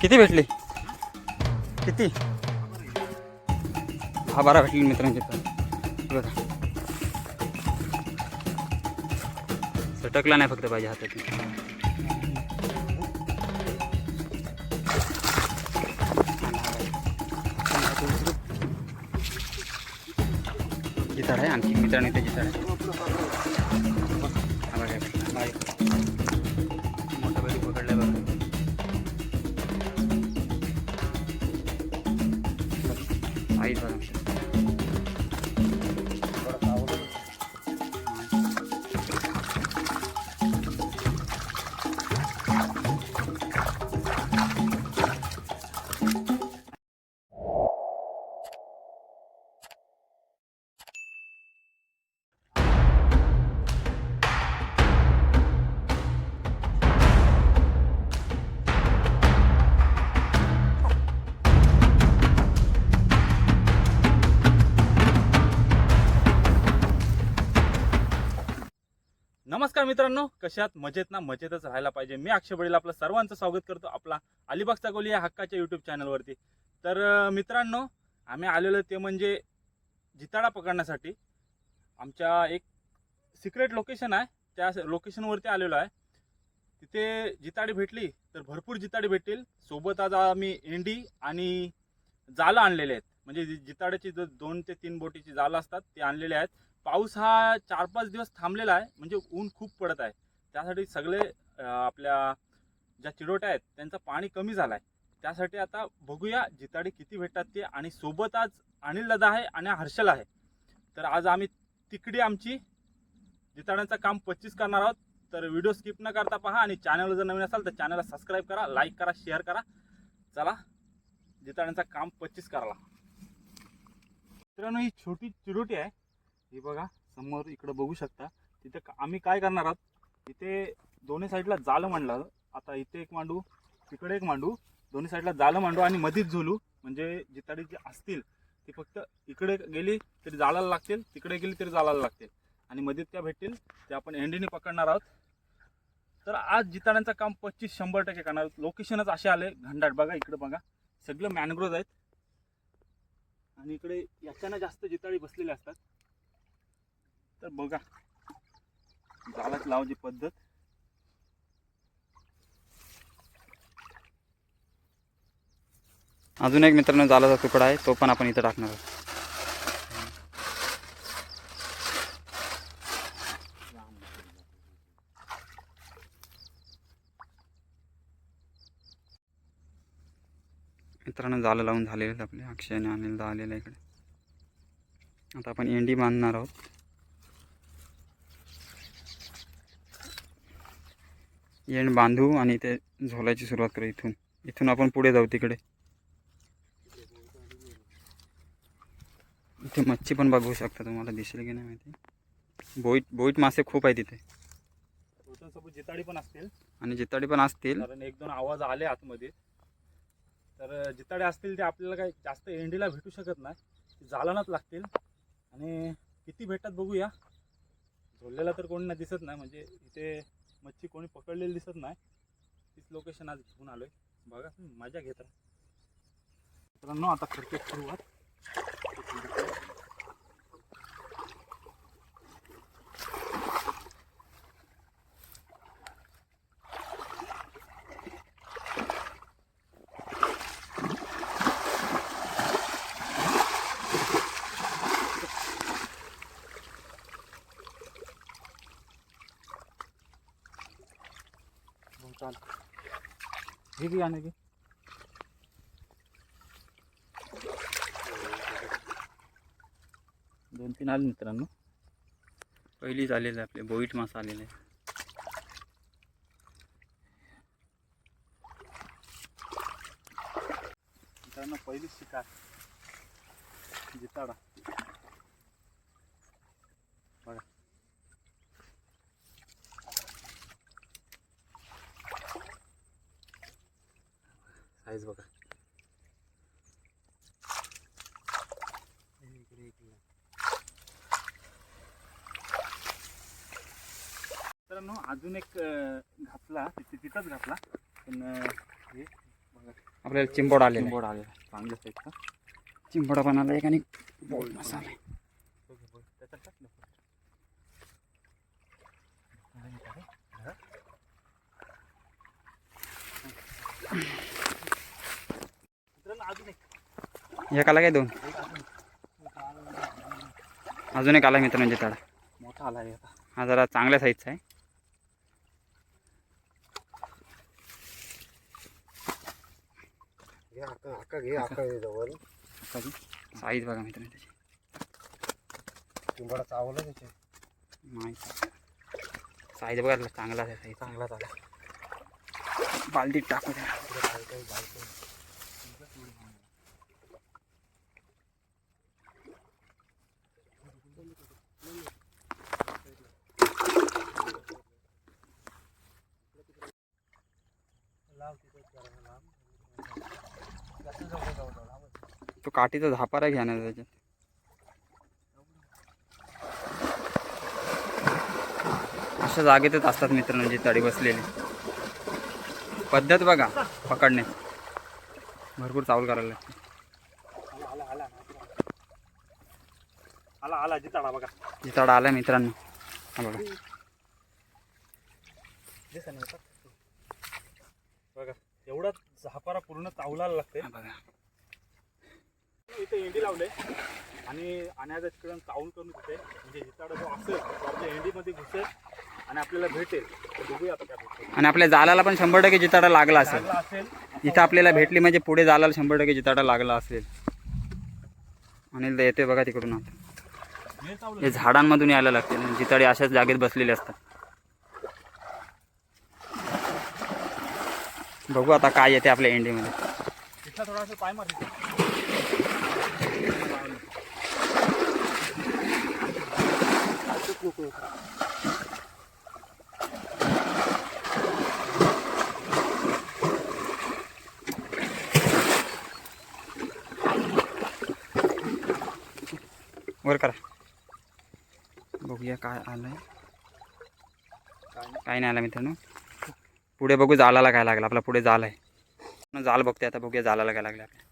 किती भेटली? किती? हा बारा भेटले मित्रांचे तर. बघा. सटकला नाही फक्त पाहिजे हातात. जिताड आहे आणखी मित्रांनी ते जिताड आहे. साईज बघा नमस्कार मित्रांनो कशात मजेत ना मजेतच राहायला पाहिजे. मी अक्षय बडील आपलं सर्वांचं स्वागत करतो आपला अलिबाग गोली या हक्काच्या यूट्यूब चॅनलवरती तर मित्रांनो आम्ही आलेलो ते म्हणजे जिताडा पकडण्यासाठी. आमच्या एक सिक्रेट लोकेशन आहे त्या लोकेशनवरती आलेलो आहे. तिथे जिताडी भेटली तर भरपूर जिताडी भेटतील. सोबत आज आम्ही इंडी आणि जालं आणलेले आहेत. म्हणजे जिताड्याची जो दोन ते तीन बोटीची जालं असतात ते आणलेले आहेत. पाऊस हा चार पाच दिवस थांबलेला आहे म्हणजे ऊन खूप पडत आहे. त्यासाठी सगळे आपल्या ज्या चिडोट्या आहेत त्यांचं पाणी कमी झालं आहे त्यासाठी आता बघूया जिताडी किती भेटतात ते आणि सोबत आज अनिल दादा आहे आणि हर्षल आहे. तर आज आम्ही तिकडी आमची जिताड्यांचं काम पच्चीस करणार आहोत. तर व्हिडिओ स्किप न करता पहा आणि चॅनलवर जर नवीन असाल तर चॅनलला सबस्क्राईब करा लाईक करा शेअर करा. चला जिताड्यांचं काम पच्चीस करायला. मित्रांनो ही छोटी चिरोटी आहे. हे बघा समोर इकडं बघू शकता. तिथे का- आम्ही काय करणार आहोत? इथे दोन्ही साईडला जालं मांडलं. आता इथे एक मांडू तिकडे एक मांडू. दोन्ही साईडला जालं मांडू आणि मधीच झोलू. म्हणजे जिताडी जी असतील ती फक्त इकडे गेली तरी जाळायला लागतील तिकडे गेली तरी जाळायला लागतील. आणि मधीत त्या भेटतील ते आपण एंडीने पकडणार आहोत. तर आज जिताड्यांचं काम पच्चीस शंभर टक्के करणार आहोत. लोकेशनच असे आले घंडाट बघा इकडे बघा. सगळं मॅनग्रोज आहेत. आणि इकडे याच्यानं जास्त जिताळी बसलेले असतात. तर बघा. जाळात लावायची पद्धत. अजून एक मित्रांनो जालाचा तुकडा आहे तो पण आपण इथं टाकणार आहोत. मित्रांनो जालं लावून झालेले आहेत आपले अक्षयने अनिलदा आलेला आहे इकडे. आता आपण एंडी बांधणार आहोत. एंड बांधू आणि ते झोलायची सुरुवात करू इथून. इथून आपण पुढे जाऊ तिकडे. इथे मच्छी पण बघू शकता तुम्हाला दिसेल की नाही माहिती. बोईट बोईट मासे खूप आहेत तिथे जिताडी पण असतील. आणि जिताडी पण असतील. कारण एक दोन आवाज आले आतमध्ये. तर जिताडे असतील ते आपल्याला काही जास्त एंडीला भेटू शकत नाही. जालनाच लागतील. आणि किती भेटतात बघूया. झोललेला तर कोणी नाही दिसत नाही. म्हणजे इथे मच्छी कोणी पकडलेली दिसत नाही. तीच लोकेशन आज घेऊन आलोय. बघा मजा घेत राहा. मित्रांनो आता करतो सुरुवात. घे घे आणि घे. दोन तीन आले मित्रांनो. पहिलीच आलेलं आहे आपले बोईट मासा आलेले आहे. मित्रांनो पहिलीच शिकार जिताडा बघा साईज बघा. मित्रांनो अजून एक घातला. तिथे तिथंच घातला. पण हे आपल्याला चिंबोड आलेला आहे. बोर्ड आलेला चांगलं साईजचा चिंबोडा पण आला एक आणि बोल मसाला. त्याच्यात टाक ना. मित्रांनो, अजून एक आला काय दोन? अजून एक आला मित्रांनो जिताडा मोठा आला हा जरा चांगल्या साईजचा आहे. साईज बघा मित्रांनो त्याची. चिंबडा चावलं त्याचे? नाही. साईज बघा चांगला आहे साईज चांगला झाला. बालदीत टाकू द्या पुढे काय काय जायचं लाव तिथं जरा लांब. जास्त जाऊ दे, जाऊ दे, लांब. तो काठीचा झापारा घ्या ना त्याच्यात. अशा जागेतच असतात मित्रांनो जी तडी बसलेली. पद्धत बघा पकडणे. भरपूर चावल करायला लागते. आला आला जिताडा बघा जिताडा आला मित्रांनो. हा बघा. बघा एवढा झापारा पूर्ण चावलायला लागते बघा. इथे एंडी लावले. आणि आण्याचा तिकडून चावून करून घेते. म्हणजे हिताडा जो असेल तो आपल्या एंडीमध्ये घुसेल आणि आपल्याला भेटेल. तर बघूया आता काय भेटतं. आणि आपल्या जालाला पण शंभर टक्के जिताडा लागला असेल. लागला असेल. इथं आपल्याला भेटली म्हणजे पुढे जालाला शंभर टक्के जिताडा लागला असेल. आणि येते बघा तिकडून. आता हे झाडांमधून यायला लागते. जिताडे अशाच जागेत बसलेले असतात. बघू आता काय येते आपल्या एंडीमध्ये तिथला थोडासा पाय मार. वर करा. बघूया काय काय नाही आलं मित्रांनो. पुढे बघू जालाला काय लागलं. आपला पुढे जाल आहे. जाल बघते आता बघूया जालाला काय लागलं आपल्या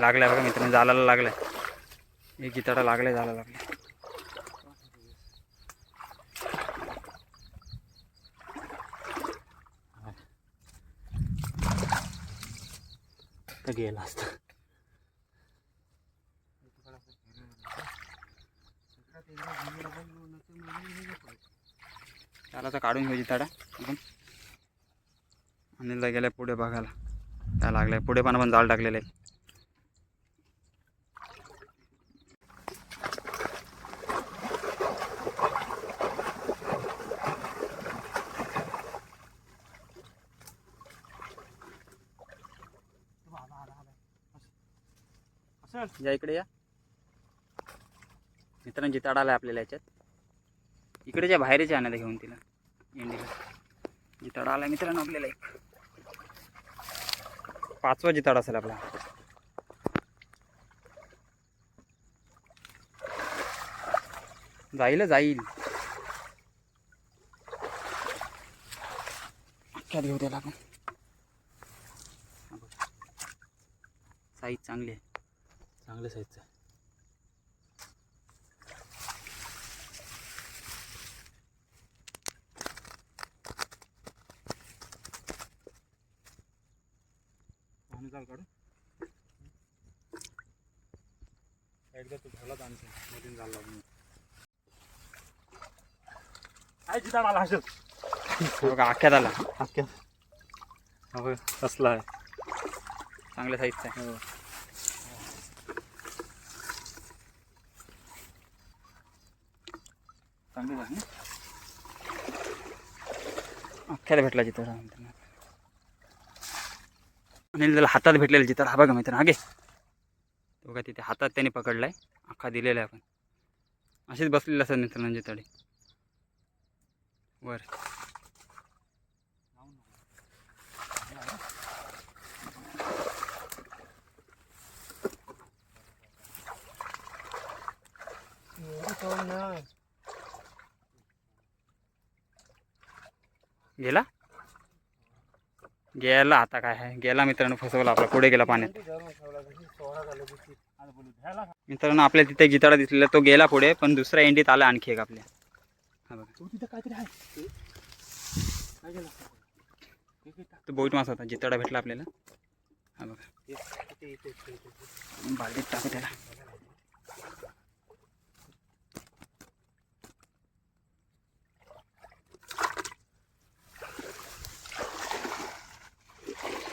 लागलाय बघा मित्रांनो जालाला लागलाय. एक गिताडा लागलाय जाला लागलाय. तर गेला असता. त्याला काढून घेऊ जिताडा आपण अनिलला गेलाय पुढे बघायला. त्या लागलंय? पुढे पण आपण जाळ टाकलेलं आहे या इकडे या. मित्रांची जिताडा आलाय आपल्याला याच्यात. इकडेच्या बाहेरच्या आणा घेऊन तिला. एंडीला जिताडा आलाय मित्रांनो आपल्याला एक. पाचवा जिताडा असेल आपला. जाईल जाईल. अख्ख्यात घेऊ त्याला आपण साईज चांगली आहे. चांगल्या साईजचा पाणी जाल काढू एकदा तू झाला आणखी मधून झाला आला असेल बघा अख्ख्यात आला. अख्ख्या हो कसला आहे. चांगल्या साईजचा आहे. हो. चांगली झाली. भेटला जिथं आणि त्याला हातात भेटलेला जिथं हा बघा मित्रांनो. हा घे. तो बघा तिथे हातात त्याने पकडलाय. अख्खा दिलेला आहे आपण. असेच बसलेले असतात मित्रांनो जिताडे वर गेला? गेला आता काय आहे? गेला मित्रांनो फसवला आपला. पुढे गेला पाण्यात. मित्रांनो आपल्या तिथे गिताडा दिसलेला तो गेला पुढे पण दुसऱ्या एंडीत आला आणखी एक आपल्या. हा बघा. तो तिथं काहीतरी आहे. काय गेला काय टाक. तो बोईट मासा होता जिताडा भेटला आपल्याला. हा बघा. बालदीत टाकू त्याला.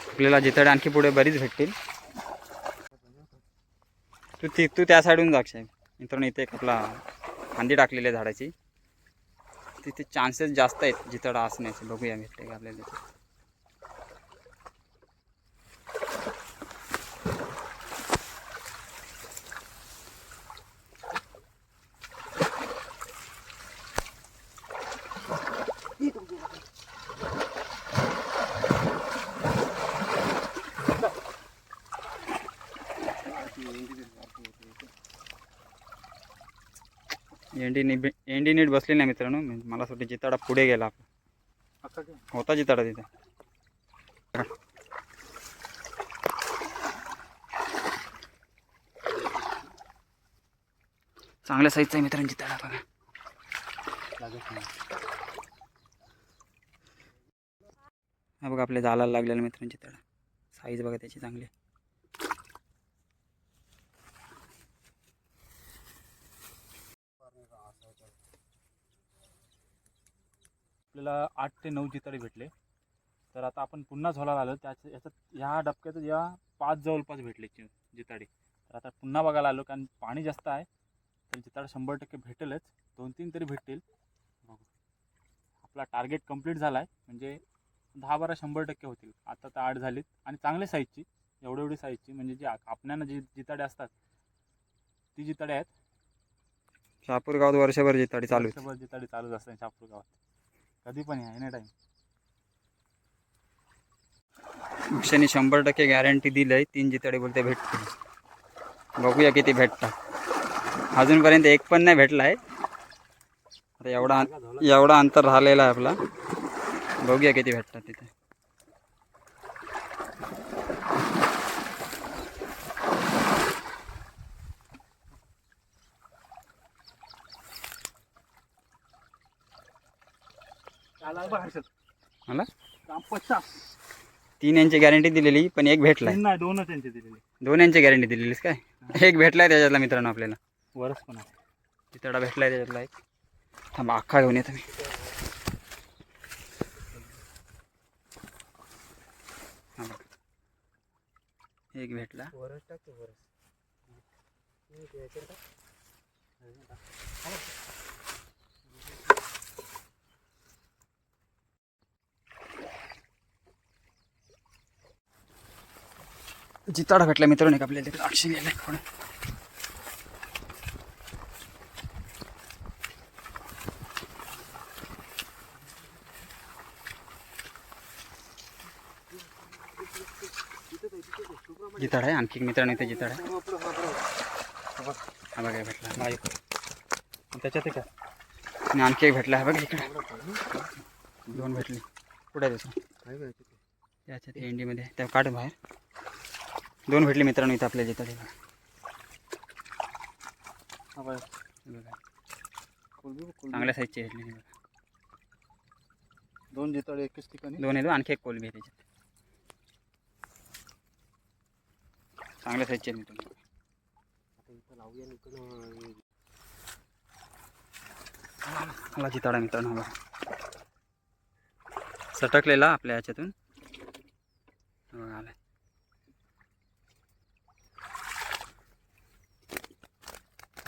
आपल्याला जिताडे आणखी पुढे बरीच भेटतील. तू ती तू त्या साईडून जाक्षाय मित्रांनो इथे एक आपला फांदी टाकलेली आहे झाडाची. तिथे चान्सेस जास्त आहेत जिताडा असण्याचे बघूया भेटते का आपल्याला एंडी नी एंडी नीट बसली नाही मित्रांनो. मला असं वाटतं जिताडा पुढे गेला आपला. होता जिताडा तिथे. चांगल्या साईजचा आहे मित्रांनो जिताडा बघा. हा बघा आपल्या जालाला लागलेला मित्रांनो जिताडा. साईज बघा त्याची चांगली. आपल्याला आठ ते नऊ जिताडे भेटले. तर आता आपण पुन्हा झोला आलो. त्याच्या याच्यात ह्या डबक्यात या पाच जवळपास भेटले चि- जिताडे. तर आता पुन्हा बघायला आलो कारण पाणी जास्त आहे तर जिताड शंभर टक्के भेटेलच. दोन तीन तरी भेटतील. आपला टार्गेट कंप्लीट झाला आहे म्हणजे दहा बारा शंभर टक्के होतील. आता तर आठ झालीत. आणि चांगल्या साईजची एवढी एवढी साईजची म्हणजे जी आपल्याला जी जिताडे असतात ती जिताडे आहेत. शहापूर गावात वर्षभर जिताडी चालू वर्षभर जिताडे चालूच असतात शापूर गावात कधी पण या एनी टाईम अक्षयने शंभर टक्के गॅरंटी दिली आहे तीन जितडे बोलते भेटतील. बघूया किती भेटतात. अजूनपर्यंत एक पण नाही भेटला आहे आता एवढा एवढा अंतर राहिलेला आहे आपला. बघूया किती भेटतात तिथे. मला तीन यांची गॅरंटी दिलेली पण एक नाही दोनच त्यांचे दिलेले. दोन यांची गॅरंटी दिलेलीस काय? एक भेटलाय त्याच्यातला मित्रांनो आपल्याला. वरच पण आहे. तिथडा भेटलाय त्याच्यातला एक. थांबा अख्खा घेऊन येतो मी. एक भेटला. वरच टाकते वरच नाही, ते याच्यात टाक. जिताडा भेटला मित्रांनो एक आपल्याला तिकडे अक्षय गेले पुढे जिताड आहे आणखी एक मित्रांनो इथे जिताड आहे. हा बघा भेटला नाही त्याच्यात आहे. का आणि आणखी एक भेटला आहे बघा इकडे. दोन भेटले. कुठे आहे त्याचं? काय माहिती त्याच्यात एंडीमध्ये त्या काढ बाहेर. दोन भेटले मित्रांनो इथं आपल्या कोलबी. चांगल्या साईजची भेटली बघा. दोन जिताडे एकच ठिकाणी? दोन येतो आणखी एक कोलबी आहे त्याच्यात. चांगल्या साईजचे आहेत मित्रांनो. जिताडा मित्रांनो सटकलेला आपल्या याच्यातून.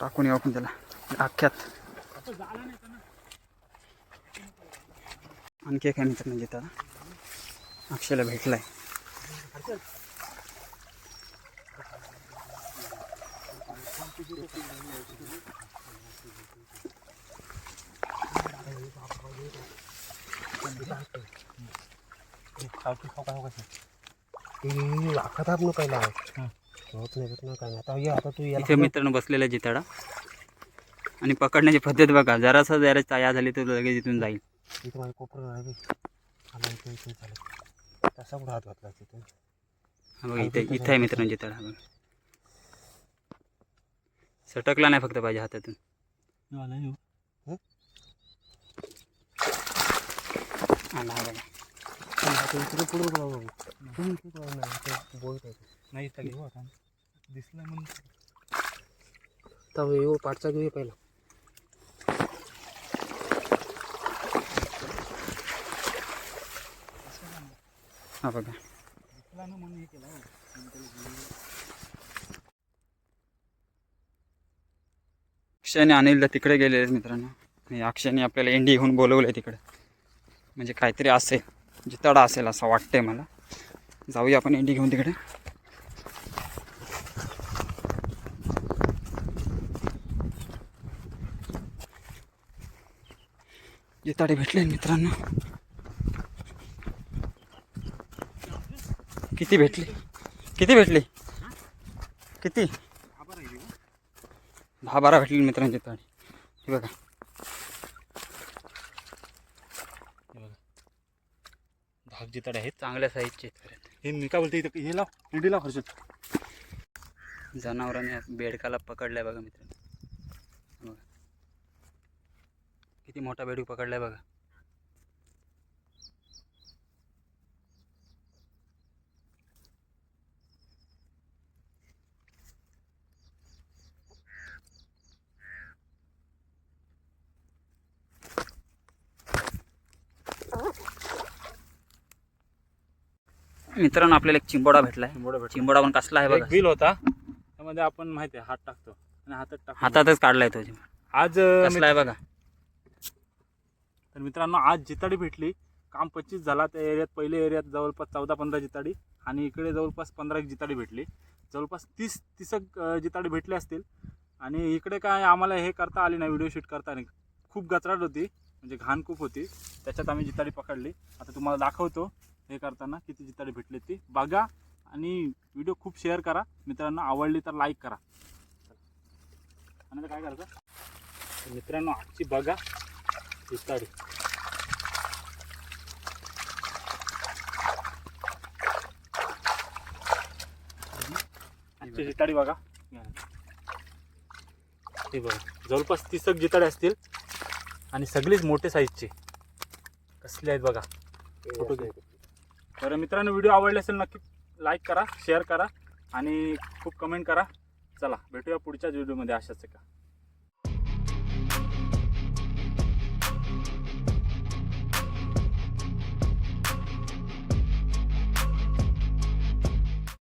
टाकून येऊ आपण त्याला. आख्यात आणखी काय मित्र म्हणजे त्याला. अक्षयला भेटलाय. सावकी खाऊ खाऊ कसं ती आखत आप पहिला होत नाही होत नाही काय नाही आता ये आता तू इथे मित्रांनो बसलेला आहे जिताडा. आणि पकडण्याची पद्धत बघा जरासा जरा तयार झाली तर लगेच इथून जाईल. इथे माझ्या कोपरा आहे बे. आला इथे इथे चालेल तसा कुठं हात घातला तिथे हा बघा इथे इथे आहे मित्रांनो जिताडा. हा बघा सटकला नाही फक्त पाहिजे हातातून. आला हा बघा इकडे पुढे नाही इथं घेऊ आता म्हणून तर येऊ पाठचा घेऊ पहिला हा बघा दिसला ना म्हणून हे अक्षयने अनिलला तिकडे गेलेले मित्रांनो. आणि अक्षयने आपल्याला एंडी घेऊन बोलवलं आहे तिकडे. म्हणजे काहीतरी असेल म्हणजे जिताडा असेल असं वाटतंय मला. जाऊया आपण इंडी घेऊन तिकडे. जिताडे भेटले मित्रांनो. किती भेटली? किती भेटली? किती? दहा बारा भेटले मित्रांचे तडे. हे बघा. जिताडे आहेत चांगल्या साईजचे हे मी काय बोलते इथं हे लाव इंडी लाव हर्षद. जनावरांनी बेडकाला पकडलाय बघा मित्रांनो. बघा. किती मोठा बेडूक पकडलाय बघा. मित्रांनो आपल्याला एक चिंबोडा भेटलाय. चिंबोडा पण कसला आहे बघा. बिल होता. त्यामध्ये आपण माहिती आहे हात टाकतो. आणि हातात टाकतो. हातातच काढलाय तो. आज कसला आहे बघा. तर मित्रांनो आज जिताडी भेटली. काम पच्चीस झाला त्या एरियात. पहिल्या एरियात जवळपास चौदा पंधरा जिताडी. आणि इकडे जवळपास पंधरा एक जिताडी भेटली. जवळपास तीस तीसक अं, जिताडी भेटले असतील. आणि इकडे काय आम्हाला हे करता आली नाही व्हिडिओ शूट करता नाही. खूप गचराट होती. म्हणजे घाण खूप होती. त्याच्यात आम्ही जिताडी पकडली. आता तुम्हाला दाखवतो. हे करताना किती जिताडी भेटली ती बघा आणि व्हिडिओ खूप शेअर करा. मित्रांनो आवडली तर लाईक करा. आणि काय करायचं? तर मित्रांनो आजची बघा जिताडी. आजची जिताडी बघा. हे बघा जवळपास तीसक जिताडे असतील आणि सगळीच मोठे साईजचे कसले आहेत बघा. फोटो. तर मित्रांनो व्हिडिओ आवडले असेल नक्की लाईक करा शेअर करा आणि खूप कमेंट करा. चला भेटूया पुढच्याच व्हिडिओमध्ये अशाच एका.